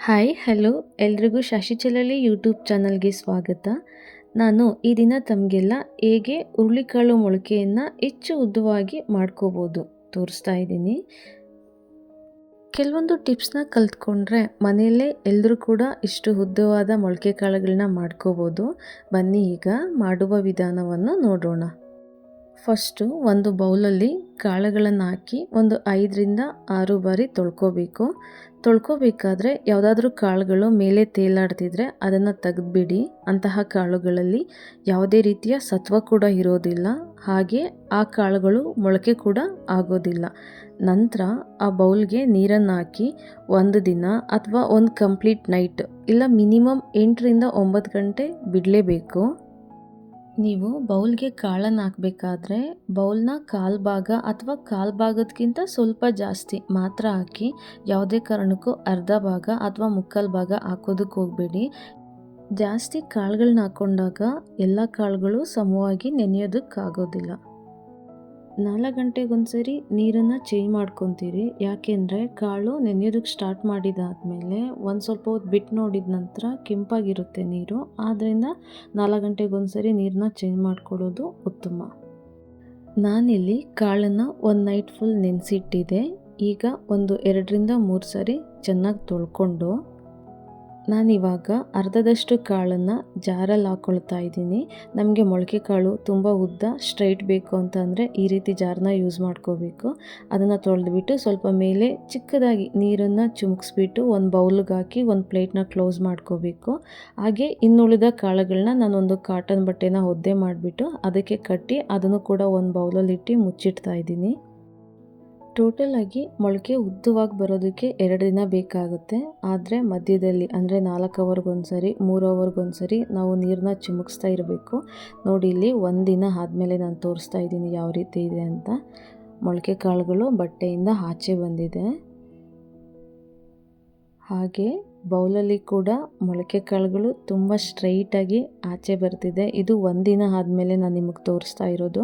Hi, hello. ಎಲ್ರಿಗೂ Shashi ಚಲಲಿ YouTube ಚಾನಲ್ಗೆ ಸ್ವಾಗತ. ನಾನು ಈ ದಿನ ತಮಗೆಲ್ಲ ಹೇಗೆ ಹುರುಳಿಕಾಳು ಮೊಳಕೆಯನ್ನು ಹೆಚ್ಚು ಉದ್ದವಾಗಿ ಮಾಡ್ಕೋಬೋದು ತೋರಿಸ್ತಾ ಇದ್ದೀನಿ. ಕೆಲವೊಂದು ಟಿಪ್ಸ್ನ ಕಲ್ತ್ಕೊಂಡ್ರೆ ಮನೆಯಲ್ಲೇ ಎಲ್ಲರೂ ಕೂಡ ಇಷ್ಟು ಉದ್ದವಾದ ಮೊಳಕೆ ಕಾಳುಗಳನ್ನ ಮಾಡ್ಕೋಬೋದು. ಬನ್ನಿ ಈಗ ಮಾಡುವ ವಿಧಾನವನ್ನು ನೋಡೋಣ. ಫಸ್ಟು ಒಂದು ಬೌಲಲ್ಲಿ ಕಾಳುಗಳನ್ನು ಹಾಕಿ ಒಂದು ಐದರಿಂದ ಆರು ಬಾರಿ ತೊಳ್ಕೋಬೇಕು. ತೊಳ್ಕೋಬೇಕಾದ್ರೆ ಯಾವುದಾದ್ರೂ ಕಾಳುಗಳು ಮೇಲೆ ತೇಲಾಡ್ತಿದ್ರೆ ಅದನ್ನು ತೆಗೆದುಬಿಡಿ. ಅಂತಹ ಕಾಳುಗಳಲ್ಲಿ ಯಾವುದೇ ರೀತಿಯ ಸತ್ವ ಕೂಡ ಇರೋದಿಲ್ಲ. ಹಾಗೆ ಆ ಕಾಳುಗಳು ಮೊಳಕೆ ಕೂಡ ಆಗೋದಿಲ್ಲ. ನಂತರ ಆ ಬೌಲ್ಗೆ ನೀರನ್ನು ಹಾಕಿ ಒಂದು ದಿನ ಅಥವಾ ಒಂದು ಕಂಪ್ಲೀಟ್ ನೈಟ್ ಇಲ್ಲ ಮಿನಿಮಮ್ ಎಂಟರಿಂದ ಒಂಬತ್ತು ಗಂಟೆ ಬಿಡಲೇಬೇಕು. ನೀವು ಬೌಲ್ಗೆ ಕಾಳನ್ನು ಹಾಕಬೇಕಾದ್ರೆ ಬೌಲ್ನ ಕಾಲು ಭಾಗ ಅಥವಾ ಕಾಲು ಭಾಗದಕ್ಕಿಂತ ಸ್ವಲ್ಪ ಜಾಸ್ತಿ ಮಾತ್ರ ಹಾಕಿ ಯಾವುದೇ ಕಾರಣಕ್ಕೂ ಅರ್ಧ ಭಾಗ ಅಥವಾ ಮುಕ್ಕಾಲು ಭಾಗ ಹಾಕೋದಕ್ಕೆ ಹೋಗಬೇಡಿ. ಜಾಸ್ತಿ ಕಾಳುಗಳನ್ನ ಹಾಕ್ಕೊಂಡಾಗ ಎಲ್ಲ ಕಾಳುಗಳು ಸಮವಾಗಿ ನೆನೆಯೋದಕ್ಕಾಗೋದಿಲ್ಲ. ನಾಲ್ಕು ಗಂಟೆಗೊಂದ್ಸರಿ ನೀರನ್ನು ಚೇಂಜ್ ಮಾಡ್ಕೊತೀರಿ. ಯಾಕೆಂದರೆ ಕಾಳು ನೆನೆಯೋದಕ್ಕೆ ಸ್ಟಾರ್ಟ್ ಮಾಡಿದಾದಮೇಲೆ ಒಂದು ಸ್ವಲ್ಪ ಹೊತ್ತು ಬಿಟ್ಟು ನೋಡಿದ ನಂತರ ಕೆಂಪಾಗಿರುತ್ತೆ ನೀರು. ಆದ್ದರಿಂದ ನಾಲ್ಕು ಗಂಟೆಗೊಂದ್ಸರಿ ನೀರನ್ನ ಚೇಂಜ್ ಮಾಡ್ಕೊಳ್ಳೋದು ಉತ್ತಮ. ನಾನಿಲ್ಲಿ ಕಾಳನ್ನು ಒಂದು ನೈಟ್ ಫುಲ್ ನೆನೆಸಿಟ್ಟಿದೆ. ಈಗ ಒಂದು ಎರಡರಿಂದ ಮೂರು ಸರಿ ಚೆನ್ನಾಗಿ ತೊಳ್ಕೊಂಡು ನಾನಿವಾಗ ಅರ್ಧದಷ್ಟು ಕಾಳನ್ನು ಜಾರಲ್ಲಿ ಹಾಕ್ಕೊಳ್ತಾ ಇದ್ದೀನಿ. ನಮಗೆ ಮೊಳಕೆ ಕಾಳು ತುಂಬ ಉದ್ದ ಸ್ಟ್ರೈಟ್ ಬೇಕು ಅಂತಂದರೆ ಈ ರೀತಿ ಜಾರನ್ನ ಯೂಸ್ ಮಾಡ್ಕೋಬೇಕು. ಅದನ್ನು ತೊಳೆದ್ಬಿಟ್ಟು ಸ್ವಲ್ಪ ಮೇಲೆ ಚಿಕ್ಕದಾಗಿ ನೀರನ್ನು ಚುಮುಕ್ಸ್ಬಿಟ್ಟು ಒಂದು ಬೌಲ್ಗೆ ಹಾಕಿ ಒಂದು ಪ್ಲೇಟ್ನ ಕ್ಲೋಸ್ ಮಾಡ್ಕೋಬೇಕು. ಹಾಗೆ ಇನ್ನುಳಿದ ಕಾಳುಗಳನ್ನ ನಾನೊಂದು ಕಾಟನ್ ಬಟ್ಟೆನ ಒದ್ದೆ ಮಾಡಿಬಿಟ್ಟು ಅದಕ್ಕೆ ಕಟ್ಟಿ ಅದನ್ನು ಕೂಡ ಒಂದು ಬೌಲಲ್ಲಿ ಇಟ್ಟು ಮುಚ್ಚಿಡ್ತಾ ಇದ್ದೀನಿ. ಟೋಟಲ್ ಆಗಿ ಮೊಳಕೆ ಉದ್ದವಾಗಿ ಬರೋದಕ್ಕೆ ಎರಡು ದಿನ ಬೇಕಾಗುತ್ತೆ. ಆದರೆ ಮಧ್ಯದಲ್ಲಿ ಅಂದರೆ ನಾಲ್ಕು ಅವರ್ಗೊಂದ್ಸರಿ, ಮೂರು ಅವರ್ಗೊಂದ್ಸರಿ ನಾವು ನೀರನ್ನ ಚಿಮುಕ್ಸ್ತಾ ಇರಬೇಕು. ನೋಡಿ, ಇಲ್ಲಿ ಒಂದು ದಿನ ಆದಮೇಲೆ ನಾನು ತೋರಿಸ್ತಾ ಇದ್ದೀನಿ ಯಾವ ರೀತಿ ಇದೆ ಅಂತ. ಮೊಳಕೆ ಕಾಳುಗಳು ಬಟ್ಟೆಯಿಂದ ಆಚೆ ಬಂದಿದೆ. ಹಾಗೆ ಬೌಲಲ್ಲಿ ಕೂಡ ಮೊಳಕೆ ಕಾಳುಗಳು ತುಂಬ ಸ್ಟ್ರೈಟಾಗಿ ಆಚೆ ಬರ್ತಿದೆ. ಇದು ಒಂದಿನ ಆದಮೇಲೆ ನಾನು ನಿಮಗೆ ತೋರಿಸ್ತಾ ಇರೋದು.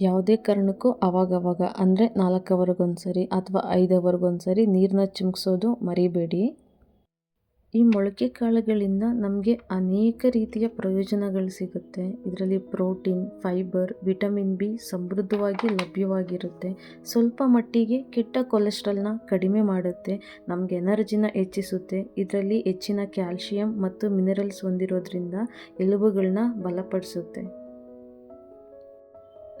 ಯಾವುದೇ ಕಾರಣಕ್ಕೂ ಅವಾಗವಾಗ, ಅಂದರೆ ನಾಲ್ಕು ಅವರ್ಗೊಂದು ಸರಿ ಅಥವಾ ಐದು ನೀರನ್ನ ಚಿಮುಕ್ಸೋದು ಮರಿಬೇಡಿ. ಈ ಮೊಳಕೆ ಕಾಳುಗಳಿಂದ ನಮಗೆ ಅನೇಕ ರೀತಿಯ ಪ್ರಯೋಜನಗಳು ಸಿಗುತ್ತೆ. ಇದರಲ್ಲಿ ಪ್ರೋಟೀನ್, ಫೈಬರ್, ವಿಟಮಿನ್ ಬಿ ಸಮೃದ್ಧವಾಗಿ ಲಭ್ಯವಾಗಿರುತ್ತೆ. ಸ್ವಲ್ಪ ಮಟ್ಟಿಗೆ ಕೆಟ್ಟ ಕೊಲೆಸ್ಟ್ರಾಲ್ನ ಕಡಿಮೆ ಮಾಡುತ್ತೆ, ನಮಗೆ ಎನರ್ಜಿನ ಹೆಚ್ಚಿಸುತ್ತೆ. ಇದರಲ್ಲಿ ಹೆಚ್ಚಿನ ಕ್ಯಾಲ್ಶಿಯಂ ಮತ್ತು ಮಿನರಲ್ಸ್ ಹೊಂದಿರೋದ್ರಿಂದ ಎಲುಬುಗಳನ್ನ ಬಲಪಡಿಸುತ್ತೆ.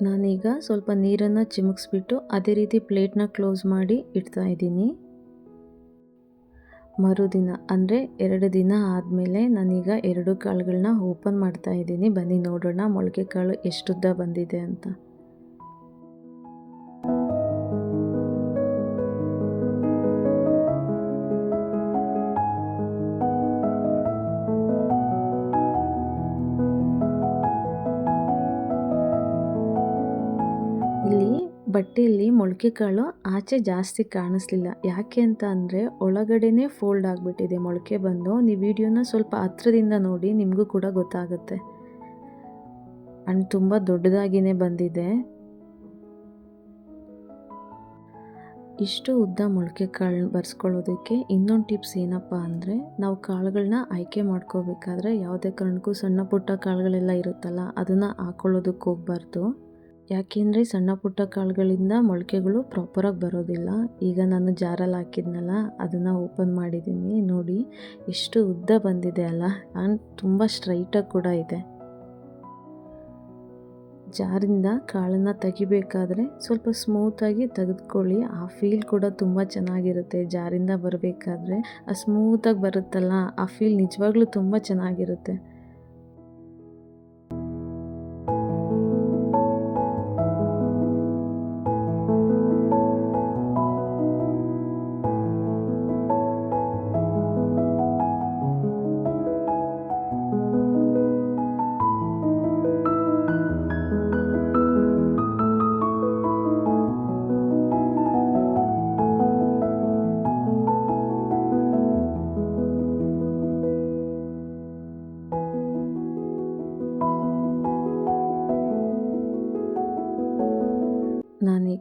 ನಾನೀಗ ಸ್ವಲ್ಪ ನೀರನ್ನು ಚಿಮುಕ್ಸ್ಬಿಟ್ಟು ಅದೇ ರೀತಿ ಪ್ಲೇಟ್ನ ಕ್ಲೋಸ್ ಮಾಡಿ ಇಡ್ತಾ ಇದ್ದೀನಿ. ಮರುದಿನ, ಅಂದರೆ ಎರಡು ದಿನ ಆದಮೇಲೆ ನಾನೀಗ ಎರಡು ಕಾಳುಗಳನ್ನ ಓಪನ್ ಮಾಡ್ತಾ ಇದ್ದೀನಿ. ಬನ್ನಿ ನೋಡೋಣ ಮೊಳಕೆ ಕಾಳು ಎಷ್ಟುದ್ದ ಬಂದಿದೆ ಅಂತ. ಬಟ್ಟೆಯಲ್ಲಿ ಮೊಳಕೆ ಕಾಳು ಆಚೆ ಜಾಸ್ತಿ ಕಾಣಿಸ್ಲಿಲ್ಲ. ಯಾಕೆ ಅಂತ ಅಂದರೆ ಒಳಗಡೆನೇ ಫೋಲ್ಡ್ ಆಗಿಬಿಟ್ಟಿದೆ ಮೊಳಕೆ ಬಂದು. ನೀವು ವಿಡಿಯೋನ ಸ್ವಲ್ಪ ಹತ್ರದಿಂದ ನೋಡಿ ನಿಮಗೂ ಕೂಡ ಗೊತ್ತಾಗುತ್ತೆ. ಅಂಡ್ ತುಂಬ ದೊಡ್ಡದಾಗಿಯೇ ಬಂದಿದೆ. ಇಷ್ಟು ಉದ್ದ ಮೊಳಕೆ ಕಾಳು ಬರ್ಸ್ಕೊಳ್ಳೋದಕ್ಕೆ ಇನ್ನೊಂದು ಟಿಪ್ಸ್ ಏನಪ್ಪ ಅಂದರೆ, ನಾವು ಕಾಳುಗಳನ್ನ ಆಯ್ಕೆ ಮಾಡ್ಕೋಬೇಕಾದ್ರೆ ಯಾವುದೇ ಕಾರಣಕ್ಕೂ ಸಣ್ಣ ಪುಟ್ಟ ಕಾಳುಗಳೆಲ್ಲ ಇರುತ್ತಲ್ಲ, ಅದನ್ನು ಹಾಕೊಳ್ಳೋದಕ್ಕೆ ಹೋಗ್ಬಾರ್ದು. ಯಾಕೆಂದರೆ ಸಣ್ಣ ಪುಟ್ಟ ಕಾಳುಗಳಿಂದ ಮೊಳಕೆಗಳು ಪ್ರಾಪರಾಗಿ ಬರೋದಿಲ್ಲ. ಈಗ ನಾನು ಜಾರಲ್ಲಿ ಹಾಕಿದ್ನಲ್ಲ, ಅದನ್ನು ಓಪನ್ ಮಾಡಿದ್ದೀನಿ ನೋಡಿ, ಎಷ್ಟು ಉದ್ದ ಬಂದಿದೆ ಅಲ್ಲ. ಆ್ಯಂಡ್ ತುಂಬ ಸ್ಟ್ರೈಟಾಗಿ ಕೂಡ ಇದೆ. ಜಾರಿಂದ ಕಾಳನ್ನು ತೆಗಿಬೇಕಾದ್ರೆ ಸ್ವಲ್ಪ ಸ್ಮೂತಾಗಿ ತೆಗೆದುಕೊಳ್ಳಿ. ಆ ಫೀಲ್ ಕೂಡ ತುಂಬ ಚೆನ್ನಾಗಿರುತ್ತೆ. ಜಾರಿಂದ ಬರಬೇಕಾದ್ರೆ ಆ ಸ್ಮೂತಾಗಿ ಬರುತ್ತಲ್ಲ, ಆ ಫೀಲ್ ನಿಜವಾಗ್ಲೂ ತುಂಬ ಚೆನ್ನಾಗಿರುತ್ತೆ.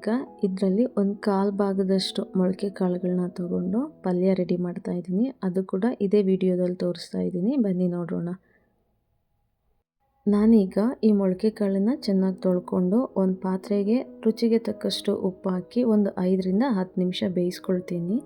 ಈಗ ಇದರಲ್ಲಿ ಒಂದು ಕಾಲು ಭಾಗದಷ್ಟು ಮೊಳಕೆ ಕಾಳುಗಳನ್ನ ತಗೊಂಡು ಪಲ್ಯ ರೆಡಿ ಮಾಡ್ತಾ ಇದ್ದೀನಿ. ಅದು ಕೂಡ ಇದೇ ವಿಡಿಯೋದಲ್ಲಿ ತೋರಿಸ್ತಾ ಇದ್ದೀನಿ. ಬನ್ನಿ ನೋಡೋಣ. ನಾನೀಗ ಈ ಮೊಳಕೆ ಕಾಳನ್ನು ಚೆನ್ನಾಗಿ ತೊಳ್ಕೊಂಡು ಒಂದು ಪಾತ್ರೆಗೆ ರುಚಿಗೆ ತಕ್ಕಷ್ಟು ಉಪ್ಪು ಹಾಕಿ ಒಂದು ಐದರಿಂದ ಹತ್ತು ನಿಮಿಷ ಬೇಯಿಸ್ಕೊಳ್ತೀನಿ.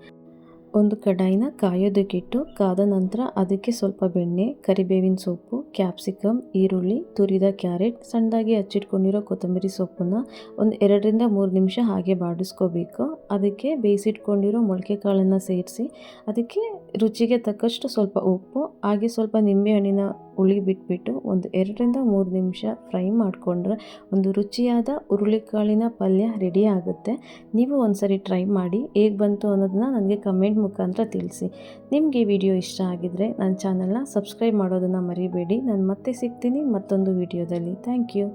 ಒಂದು ಕಡಾಯಿನ ಕಾಯೋದಕ್ಕಿಟ್ಟು ಕಾದ ನಂತರ ಅದಕ್ಕೆ ಸ್ವಲ್ಪ ಬೆಣ್ಣೆ, ಕರಿಬೇವಿನ ಸೊಪ್ಪು ಕ್ಯಾಪ್ಸಿಕಮ್ ಈರುಳ್ಳಿ, ತುರಿದ ಕ್ಯಾರೆಟ್, ಸಣ್ಣದಾಗಿ ಹಚ್ಚಿಟ್ಕೊಂಡಿರೋ ಕೊತ್ತಂಬರಿ ಸೊಪ್ಪನ್ನು ಒಂದು ಎರಡರಿಂದ ಮೂರು ನಿಮಿಷ ಹಾಗೆ ಬಾಡಿಸ್ಕೋಬೇಕು. ಅದಕ್ಕೆ ಬೇಯಿಸಿಟ್ಕೊಂಡಿರೋ ಮೊಳಕೆ ಕಾಳನ್ನು ಸೇರಿಸಿ, ಅದಕ್ಕೆ ರುಚಿಗೆ ತಕ್ಕಷ್ಟು ಸ್ವಲ್ಪ ಉಪ್ಪು, ಹಾಗೆ ಸ್ವಲ್ಪ ನಿಂಬೆಹಣ್ಣಿನ ಹುಳಿ ಬಿಟ್ಬಿಟ್ಟು ಒಂದು ಎರಡರಿಂದ ಮೂರು ನಿಮಿಷ ಫ್ರೈ ಮಾಡಿಕೊಂಡ್ರೆ ಒಂದು ರುಚಿಯಾದ ಹುರುಳಿಕಾಳಿನ ಪಲ್ಯ ರೆಡಿ ಆಗುತ್ತೆ. ನೀವು ಒಂದ್ಸರಿ ಟ್ರೈ ಮಾಡಿ, ಹೇಗೆ ಬಂತು ಅನ್ನೋದನ್ನ ನನಗೆ ಕಮೆಂಟ್ ಮುಖಾಂತರ ತಿಳಿಸಿ. ನಿಮಗೆ ವಿಡಿಯೋ ಇಷ್ಟ ಆಗಿದ್ರೆ ನನ್ನ ಚಾನಲ್ನ ಸಬ್ಸ್ಕ್ರೈಬ್ ಮಾಡೋದನ್ನು ಮರಿಬೇಡಿ. ನಾನು ಮತ್ತೆ ಸಿಗ್ತೀನಿ ಮತ್ತೊಂದು ವಿಡಿಯೋದಲ್ಲಿ. Thank you.